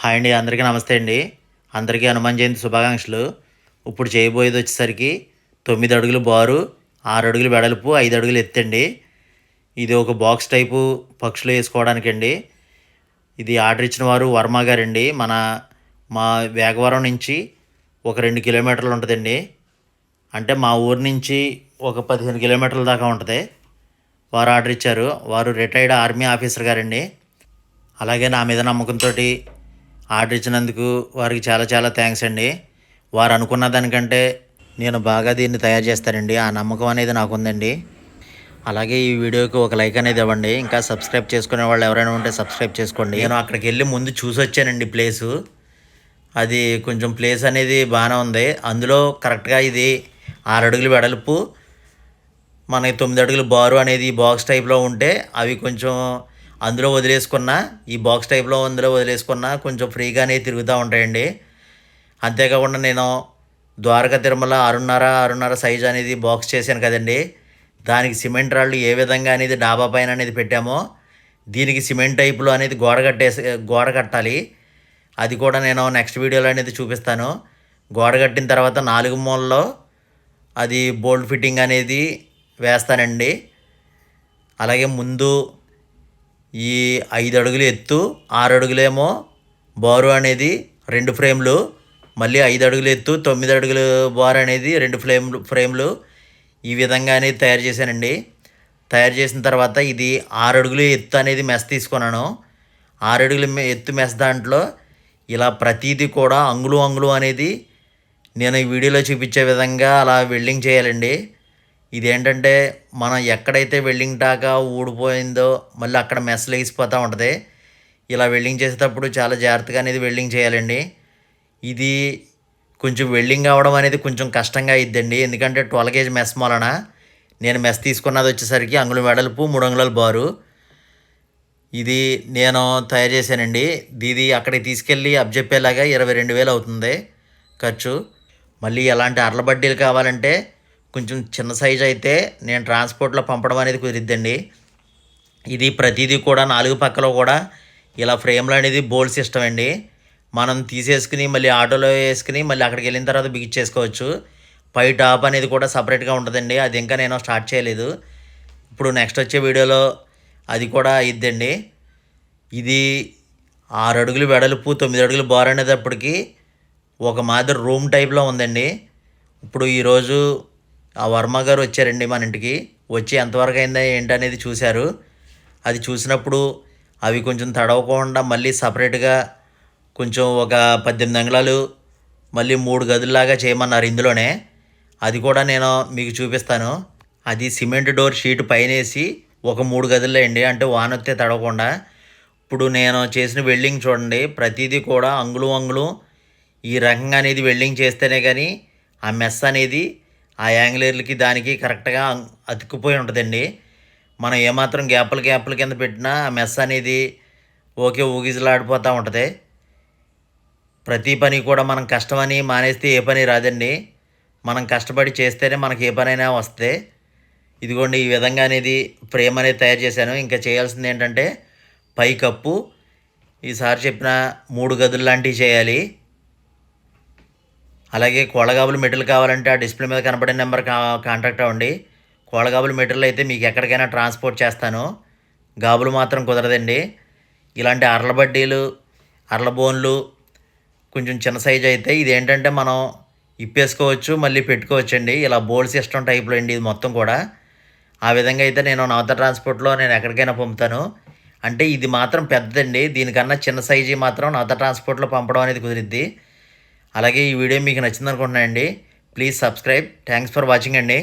Hi అండి అందరికీ నమస్తే అండి. అందరికీ హనుమాన్ జయంతి శుభాకాంక్షలు. ఇప్పుడు చేయబోయేది వచ్చేసరికి తొమ్మిది అడుగులు బారు ఆరు అడుగులు వెడల్పు ఐదు అడుగులు ఎత్తండి ఇది ఒక బాక్స్ టైపు పక్షులు వేసుకోవడానికి అండి. ఇది ఆర్డర్ ఇచ్చిన వారు వర్మ గారండి. మన మా వేగవరం నుంచి ఒక రెండు కిలోమీటర్లు ఉంటుందండి. అంటే మా ఊరు నుంచి ఒక పదిహేను కిలోమీటర్ల దాకా ఉంటుంది. వారు ఆర్డర్ ఇచ్చారు. వారు రిటైర్డ్ ఆర్మీ ఆఫీసర్ గారండి. అలాగే నా మీద నమ్మకంతో ఆర్డర్ ఇచ్చినందుకు వారికి చాలా చాలా థ్యాంక్స్ అండి. వారు అనుకున్న దానికంటే నేను బాగా దీన్ని తయారు చేస్తానండి. ఆ నమ్మకం అనేది నాకు ఉందండి. అలాగే ఈ వీడియోకి ఒక లైక్ అనేది ఇవ్వండి. ఇంకా సబ్స్క్రైబ్ చేసుకునే వాళ్ళు ఎవరైనా ఉంటే సబ్స్క్రైబ్ చేసుకోండి. నేను అక్కడికి వెళ్ళి ముందు చూసి వచ్చానండి ప్లేసు. అది కొంచెం ప్లేస్ అనేది బాగానే ఉంది. అందులో కరెక్ట్గా ఇది ఆరు అడుగులు వెడల్పు మనకి తొమ్మిది అడుగులు బారు అనేది బాక్స్ టైప్లో ఉంటే అవి కొంచెం అందులో వదిలేసుకున్న ఈ బాక్స్ టైప్లో అందులో వదిలేసుకున్న కొంచెం ఫ్రీగానే తిరుగుతూ ఉంటాయండి. అంతేకాకుండా నేను ద్వారకా తిరుమల ఆరున్నర ఆరున్నర సైజ్ అనేది బాక్స్ చేశాను కదండి. దానికి సిమెంట్ రాళ్ళు ఏ విధంగా అనేది డాబా పైన అనేది పెట్టామో దీనికి సిమెంట్ టైపులో అనేది గోడ కట్టేసి గోడ కట్టాలి. అది కూడా నేను నెక్స్ట్ వీడియోలో అనేది చూపిస్తాను. గోడ కట్టిన తర్వాత నాలుగు మూలలో అది బోల్డ్ ఫిట్టింగ్ అనేది వేస్తానండి. అలాగే ముందు ఈ ఐదు అడుగులు ఎత్తు ఆరు అడుగులేమో బారు అనేది రెండు ఫ్రేమ్లు మళ్ళీ ఐదు అడుగులు ఎత్తు తొమ్మిది అడుగులు బారు అనేది రెండు ఫ్రేమ్లు ఫ్రేమ్లు. ఈ విధంగా అనేది తయారు చేశానండి. తయారు చేసిన తర్వాత ఇది ఆరు అడుగులు ఎత్తు అనేది మెస్ తీసుకున్నాను. ఆరు అడుగులు మె- ఎత్తు మెస్ దాంట్లో ఇలా ప్రతిదీ కూడా అంగులు అంగులు అనేది నేను ఈ వీడియోలో చూపించే విధంగా అలా వెల్డింగ్ చేయాలండి. ఇదేంటంటే మనం ఎక్కడైతే వెల్డింగ్ టాకా ఊడిపోయిందో మళ్ళీ అక్కడ మెస్లు వేసిపోతూ ఉంటుంది. ఇలా వెల్డింగ్ చేసేటప్పుడు చాలా జాగ్రత్తగా అనేది వెల్డింగ్ చేయాలండి. ఇది కొంచెం వెల్డింగ్ అవ్వడం అనేది కొంచెం కష్టంగా అయిద్దండి. ఎందుకంటే ట్వెల్వ్ కేజీ మెస్ వలన నేను మెస్ తీసుకున్నది వచ్చేసరికి అంగుళం వెడల్పు మూడు అంగుళాలు బారు. ఇది నేను తయారు చేశానండి. ఇది అక్కడికి తీసుకెళ్ళి అబ్జెప్పేలాగా ఇరవై రెండు వేలు అవుతుంది ఖర్చు. మళ్ళీ ఎలాంటి అర్ల బడ్డీలు కావాలంటే కొంచెం చిన్న సైజ్ అయితే నేను ట్రాన్స్పోర్ట్లో పంపడం అనేది కుదిరిద్దండి. ఇది ప్రతిదీ కూడా నాలుగు పక్కలో కూడా ఇలా ఫ్రేమ్లు అనేది బోల్డ్ సిస్టమ్ అండి. మనం తీసేసుకుని మళ్ళీ ఆటోలో వేసుకుని మళ్ళీ అక్కడికి వెళ్ళిన తర్వాత బిగించేసుకోవచ్చు పై టాప్ అనేది కూడా సపరేట్గా ఉంటుందండి. అది ఇంకా నేను స్టార్ట్ చేయలేదు. ఇప్పుడు నెక్స్ట్ వచ్చే వీడియోలో అది కూడా అయిద్దండి. ఇది ఆరు అడుగులు వెడల్పు తొమ్మిది అడుగులు బోర్ అనేటప్పటికి ఒక మాదిరి రూమ్ టైప్లో ఉందండి. ఇప్పుడు ఈరోజు ఆ వర్మ గారు వచ్చారండి మన ఇంటికి. వచ్చి ఎంతవరకు అయిందా ఏంటనేది చూశారు. అది చూసినప్పుడు అవి కొంచెం తడవకుండా మళ్ళీ సపరేట్గా కొంచెం ఒక పద్దెనిమిది అంగుళాలు మళ్ళీ మూడు గదుల్లాగా చేయమన్నారు ఇందులోనే. అది కూడా నేను మీకు చూపిస్తాను. అది సిమెంట్ డోర్ షీట్ పైన వేసి ఒక మూడు గదుల్లో అండి. అంటే వాన వస్తే తడవకుండా. ఇప్పుడు నేను చేసిన వెల్డింగ్ చూడండి ప్రతిదీ కూడా అంగుళం అంగుళం. ఈ రకంగా అనేది వెల్డింగ్ చేస్తేనే కానీ ఆ మెస్ అనేది ఆ యాంగిలేర్లకి దానికి కరెక్ట్గా అతుక్కుపోయి ఉంటుందండి. మనం ఏమాత్రం గ్యాపులు గ్యాప్ల కింద పెట్టినా ఆ మెస్ అనేది ఓకే ఊగిజలాడిపోతూ ఉంటుంది. ప్రతి పని కూడా మనం కష్టమని మానేస్తే ఏ పని రాదండి. మనం కష్టపడి చేస్తేనే మనకి ఏ పనైనా వస్తే ఇదిగోండి ఈ విధంగా అనేది ఫ్రేమ్ అనేది తయారు చేశాను. ఇంకా చేయాల్సింది ఏంటంటే పై కప్పు. ఈసారి చెప్పిన మూడు గదులు లాంటివి చేయాలి. అలాగే కోళ్ళగాబులు మెటీరియల్ కావాలంటే ఆ డిస్ప్లే మీద కనపడే నెంబర్ కాంటాక్ట్ అవ్వండి. కోళ్ళగాబులు మెటీరియల్ అయితే మీకు ఎక్కడికైనా ట్రాన్స్పోర్ట్ చేస్తాను. గాబులు మాత్రం కుదరదండి. ఇలాంటి అరలబడ్డీలు బడ్డీలు బోన్లు కొంచెం చిన్న సైజ్ అయితే ఇది ఏంటంటే మనం ఇప్పేసుకోవచ్చు మళ్ళీ పెట్టుకోవచ్చండి. ఇలా బోల్డ్ సిస్టమ్ టైప్లో అండి ఇది మొత్తం కూడా. ఆ విధంగా అయితే నేను నవత ట్రాన్స్పోర్ట్లో నేను ఎక్కడికైనా పంపుతాను. అంటే ఇది మాత్రం పెద్దదండి. దీనికన్నా చిన్న సైజు మాత్రం నవత ట్రాన్స్పోర్ట్లో పంపడం అనేది కుదిరిద్ది. అలాగే ఈ వీడియో మీకు నచ్చింది అనుకుంటున్నానండి please subscribe thanks for watching అండి.